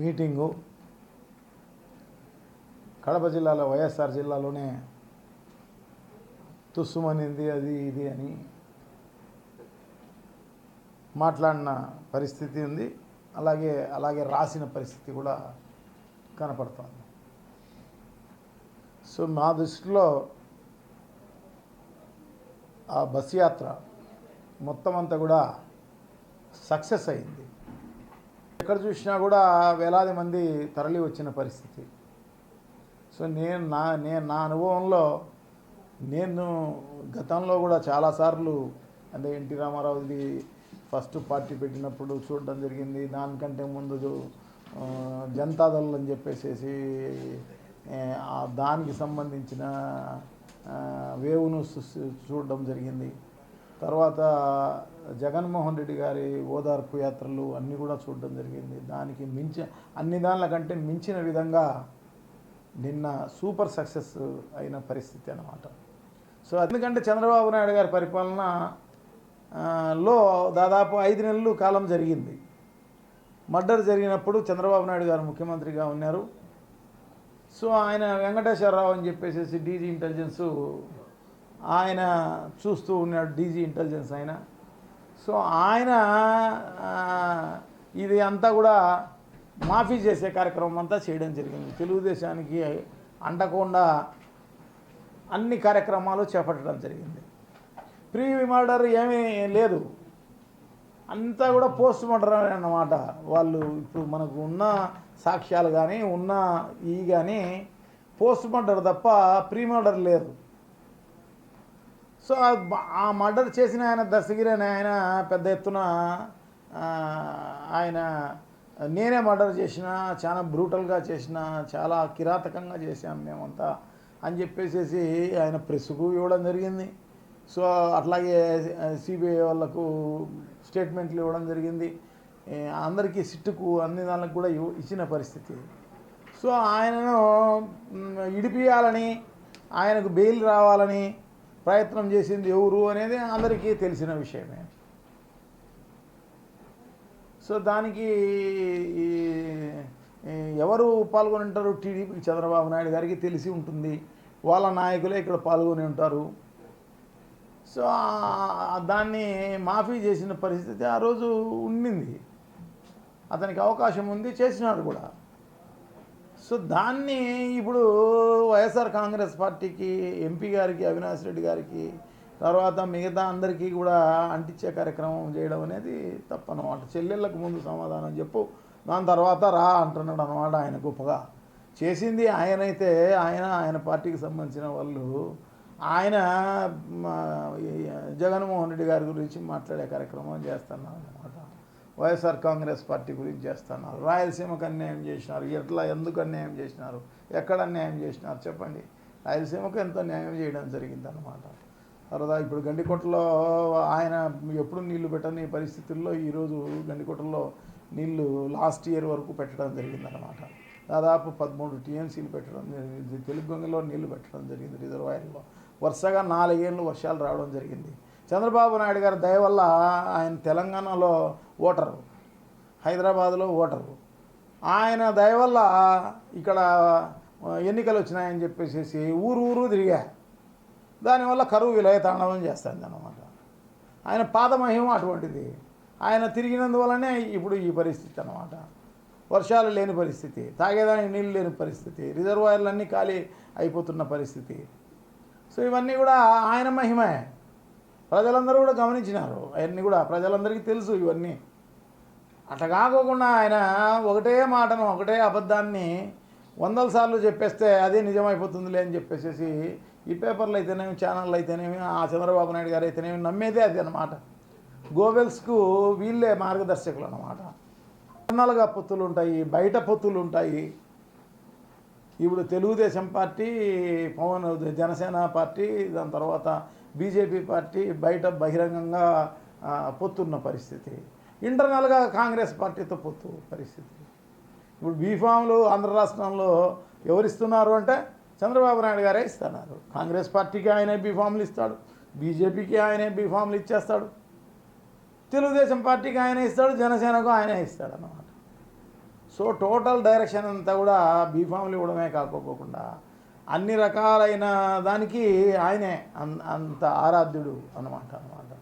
Meeting Kadapa జిల్లాలో వైఎస్ఆర్ జిల్లాలోనే తుస్సుమనింది అది ఇది అని మాట్లాడిన పరిస్థితి ఉంది. అలాగే అలాగే రాసిన పరిస్థితి కూడా కనపడుతోంది. సో నా దృష్టిలో ఆ బస్ యాత్ర మొత్తం అంతా కూడా సక్సెస్ అయింది. ఎక్కడ చూసినా కూడా వేలాది మంది తరలి వచ్చిన పరిస్థితి. సో నేను నా నేను నా అనుభవంలో నేను గతంలో కూడా చాలాసార్లు అంటే ఎన్టీ రామారావుది ఫస్ట్ పార్టీ పెట్టినప్పుడు చూడడం జరిగింది. దానికంటే ముందు ఆ, జనతాదళ్ అని చెప్పేసేసి దానికి సంబంధించిన వేవును చూడడం జరిగింది. తర్వాత జగన్మోహన్ రెడ్డి గారి ఓదార్పు యాత్రలు అన్నీ కూడా చూడడం జరిగింది. దానికి మించి అన్ని దానిల కంటే మించిన విధంగా నిన్న సూపర్ సక్సెస్ అయిన పరిస్థితి అన్నమాట. సో ఎందుకంటే చంద్రబాబు నాయుడు గారి పరిపాలన లో దాదాపు ఐదు నెలలు కాలం జరిగింది. మర్డర్ జరిగినప్పుడు చంద్రబాబు నాయుడు గారు ముఖ్యమంత్రిగా ఉన్నారు. సో ఆయన వెంకటేశ్వరరావు అని చెప్పేసి డీజీ ఇంటెలిజెన్సు ఆయన చూస్తూ ఉన్నాడు. డీజీ ఇంటెలిజెన్స్ ఆయన. సో ఆయన ఇది అంతా కూడా మాఫీ చేసే కార్యక్రమం అంతా చేయడం జరిగింది. తెలుగుదేశానికి అంటకుండా అన్ని కార్యక్రమాలు చేపట్టడం జరిగింది. ప్రీ మర్డర్ ఏమీ లేదు. అంతా కూడా పోస్ట్ మర్డర్ అన్నమాట. వాళ్ళు ఇప్పుడు మనకు ఉన్న సాక్ష్యాలు కానీ ఉన్న ఈ కానీ పోస్ట్ మర్డర్ తప్ప ప్రీ మర్డర్ లేదు. సో ఆ మర్డర్ చేసిన ఆయన దశగిరి అనే ఆయన పెద్ద ఎత్తున ఆయన నేనే మర్డర్ చేసిన చాలా బ్రూటల్గా చేసిన చాలా కిరాతకంగా చేశాం మేమంతా అని చెప్పేసేసి ఆయన ప్రెస్కు ఇవ్వడం జరిగింది. సో అట్లాగే సిబిఐ వాళ్ళకు స్టేట్మెంట్లు ఇవ్వడం జరిగింది. అందరికీ సిట్టుకు అన్ని దానికి కూడా ఇచ్చిన పరిస్థితి. సో ఆయనను ఇడిపియాలని ఆయనకు బెయిల్ రావాలని ప్రయత్నం చేసింది ఎవరు అనేది అందరికీ తెలిసిన విషయమే. సో దానికి ఎవరు పాల్గొని ఉంటారు టీడీపీ చంద్రబాబు నాయుడు గారికి తెలిసి ఉంటుంది. వాళ్ళ నాయకులే ఇక్కడ పాల్గొని ఉంటారు. సో దాన్ని మాఫీ చేసిన పరిస్థితి ఆ రోజు ఉండింది. అతనికి అవకాశం ఉంది చేసినాడు కూడా. సో దాన్ని ఇప్పుడు వైఎస్ఆర్ కాంగ్రెస్ పార్టీకి ఎంపీ గారికి అవినాష్ రెడ్డి గారికి తర్వాత మిగతా అందరికీ కూడా అంటించే కార్యక్రమం చేయడం అనేది తప్పనమాట. చెల్లెళ్ళకు ముందు సమాధానం చెప్పు దాని తర్వాత రా అంటున్నాడు అనమాట ఆయన గొప్పగా. చేసింది ఆయనైతే ఆయన ఆయన పార్టీకి సంబంధించిన వాళ్ళు. ఆయన జగన్మోహన్ రెడ్డి గారి గురించి మాట్లాడే కార్యక్రమం చేస్తున్నారు అనమాట వైఎస్ఆర్ కాంగ్రెస్ పార్టీ గురించి చేస్తున్నారు. రాయలసీమకు అన్యాయం చేసినారు. ఎట్లా ఎందుకు అన్యాయం చేసినారు? ఎక్కడ అన్యాయం చేసినారు? చెప్పండి. రాయలసీమకు ఎంత న్యాయం చేయడం జరిగిందన్నమాట. తర్వాత ఇప్పుడు గండికోటలో ఆయన ఎప్పుడు నీళ్ళు పెట్టని పరిస్థితుల్లో ఈరోజు గండికోటలో నీళ్ళు లాస్ట్ ఇయర్ వరకు పెట్టడం జరిగిందన్నమాట. దాదాపు పదమూడు టీఎంసీలు పెట్టడం జరిగింది. తెలుగు గంగలో నీళ్ళు పెట్టడం జరిగింది. రిజర్వాయర్లో. వరుసగా నాలుగేళ్ళు వర్షాలు రావడం జరిగింది. చంద్రబాబు నాయుడు గారి దయ వల్ల ఆయన తెలంగాణలో ఓటరు. హైదరాబాద్లో ఓటరు. ఆయన దయ వల్ల ఇక్కడ ఎన్నికలు వచ్చినాయని చెప్పేసి ఊరు ఊరు తిరిగా. దానివల్ల కరువు విలయ తాండవం చేస్తుంది అన్నమాట ఆయన పాదమహిమ అటువంటిది. ఆయన తిరిగినందువల్లనే ఇప్పుడు ఈ పరిస్థితి అనమాట వర్షాలు లేని పరిస్థితి తాగేదానికి నీళ్ళు లేని పరిస్థితి రిజర్వాయర్లన్నీ ఖాళీ అయిపోతున్న పరిస్థితి. సో ఇవన్నీ కూడా ఆయన మహిమే. ప్రజలందరూ కూడా గమనించినారు. అవన్నీ కూడా ప్రజలందరికీ తెలుసు ఇవన్నీ. అట్లా కాకోకుండా ఆయన ఒకటే మాటను ఒకటే అబద్ధాన్ని వందల సార్లు చెప్పేస్తే అదే నిజమైపోతుందిలే అని చెప్పేసి ఈ పేపర్లు అయితేనేమి ఛానళ్ళు అయితేనేమి ఆ చంద్రబాబు నాయుడు గారు అయితేనేమి నమ్మేదే అది అనమాట గోవెల్స్కు వీళ్ళే మార్గదర్శకులు అనమాట అన్నలుగా పొత్తులు ఉంటాయి బయట పొత్తులు ఉంటాయి. ఇప్పుడు తెలుగుదేశం పార్టీ పవన్ జనసేన పార్టీ దాని తర్వాత బీజేపీ పార్టీ బయట బహిరంగంగా పొత్తున్న పరిస్థితి. ఇంటర్నల్గా కాంగ్రెస్ పార్టీతో పొత్తు పరిస్థితి. ఇప్పుడు బీఫామ్లు ఆంధ్ర రాష్ట్రంలో ఎవరిస్తున్నారు అంటే చంద్రబాబు నాయుడు గారే ఇస్తున్నారు. కాంగ్రెస్ పార్టీకి ఆయనే బీఫామ్లు ఇస్తాడు. బీజేపీకి ఆయనే బీఫామ్లు ఇచ్చేస్తాడు. తెలుగుదేశం పార్టీకి ఆయన ఇస్తాడు. జనసేనకు ఆయనే ఇస్తాడు అన్నమాట సో టోటల్ డైరెక్షన్ అంతా కూడా బీఫామ్లు ఇవ్వడమే కాకపోకుండా అన్ని రకాలైన దానికి ఆయనే అంత ఆరాధ్యుడు అనమాట అన్నమాట.